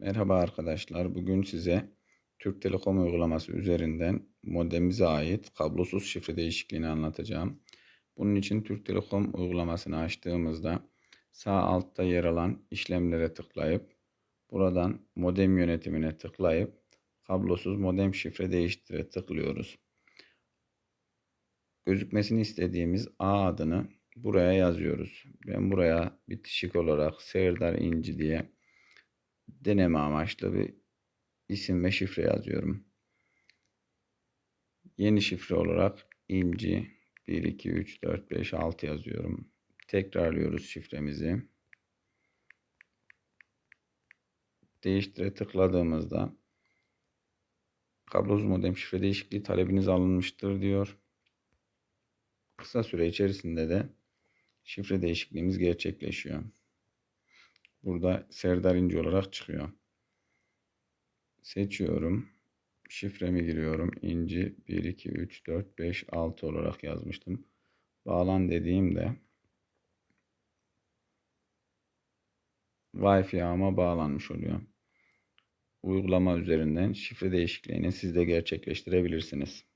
Merhaba arkadaşlar. Bugün size Türk Telekom uygulaması üzerinden modemimize ait kablosuz şifre değişikliğini anlatacağım. Bunun için Türk Telekom uygulamasını açtığımızda sağ altta yer alan işlemlere tıklayıp buradan modem yönetimine tıklayıp kablosuz modem şifre değiştire tıklıyoruz. Gözükmesini istediğimiz A adını buraya yazıyoruz. Ben buraya bitişik olarak Serdar İnci diye deneme amaçlı bir isim ve şifre yazıyorum. Yeni şifre olarak inci 1 2 3 4 5 6 yazıyorum. Tekrarlıyoruz şifremizi. Değiştire tıkladığımızda kablosuz modem şifre değişikliği talebiniz alınmıştır diyor. Kısa süre içerisinde de şifre değişikliğimiz gerçekleşiyor. Burada Serdar İnci olarak çıkıyor. Seçiyorum. Şifremi giriyorum. İnci 1, 2, 3, 4, 5, 6 olarak yazmıştım. Bağlan dediğimde Wi-Fi ağıma bağlanmış oluyor. Uygulama üzerinden şifre değişikliğini siz de gerçekleştirebilirsiniz.